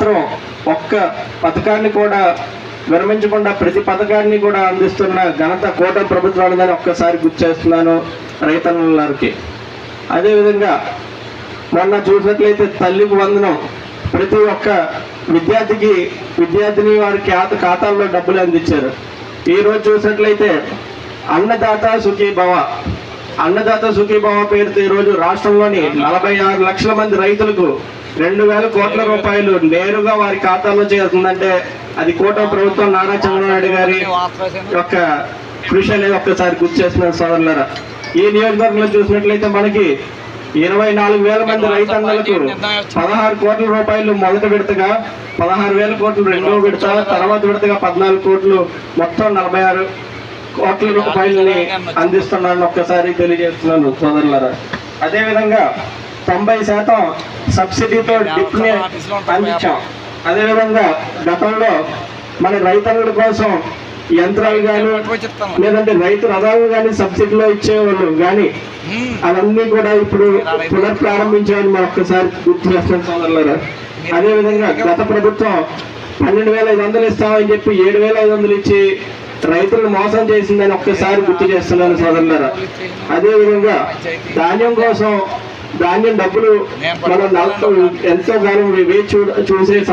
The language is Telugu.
మాత్రం ఒక్క పథకాన్ని కూడా విరమించకుండా ప్రతి పథకాన్ని కూడా అందిస్తున్న ఘనత కూటమి ప్రభుత్వానిదని ఒక్కసారి గుర్తు చేస్తున్నాను రైతన్నలకి అదేవిధంగా మొన్న చూసినట్లయితే తల్లికి వందనం ప్రతి ఒక్క విద్యార్థికి విద్యార్థిని వారి ఖ్యాత ఖాతాల్లో డబ్బులు అందించారు. ఈరోజు చూసినట్లయితే అన్నదాత సుఖీ భవ అన్నదాత సుఖీభావ పేరుతో ఈరోజు రాష్ట్రంలోని నలభై ఆరు లక్షల మంది రైతులకు రెండు వేల కోట్ల రూపాయలు నేరుగా వారి ఖాతాలో చేరుతుందంటే అది కూటమి ప్రభుత్వం నారా చంద్రబాబు గారి యొక్క కృషి అనేది ఒక్కసారి గుర్తు చేస్తున్నారు సోదరులరా. ఈ నియోజకవర్గంలో చూసినట్లయితే మనకి ఇరవై నాలుగు వేల మంది రైతన్నలకు పదహారు కోట్ల రూపాయలు మొదటి విడతగా పదహారు వేల కోట్లు రెండో విడత తర్వాత విడతగా పద్నాలుగు కోట్లు మొత్తం నలభై ఆరు కోట్ల రూపాయలని అందిస్తున్నాను ఒక్కసారి తెలియజేస్తున్నాను సోదరులరా. అదేవిధంగా తొంభై శాతం సబ్సిడీతో డిప్ని అందించాం. అదేవిధంగా గతంలో మన రైతన్నుల కోసం యంత్రాలు కానీ లేదంటే రైతు రథాలు కానీ సబ్సిడీలో ఇచ్చేవాళ్ళు. కానీ అవన్నీ కూడా ఇప్పుడు పునఃప్రారంభించామని మనం ఒక్కసారి గుర్తు చేస్తాం సోదరులరా. అదేవిధంగా గత ప్రభుత్వం పన్నెండు వేల ఐదు వందలు ఇస్తామని చెప్పి ఏడు వేల ఐదు వందలు ఇచ్చి రైతులను మోసం చేసిందని ఒక్కసారి గుర్తు చేస్తున్నాను సోదరులారా. అదేవిధంగా ధాన్యం కోసం ధాన్యం డబ్బులు మనం ఎంతో కాలం వేచి చూసే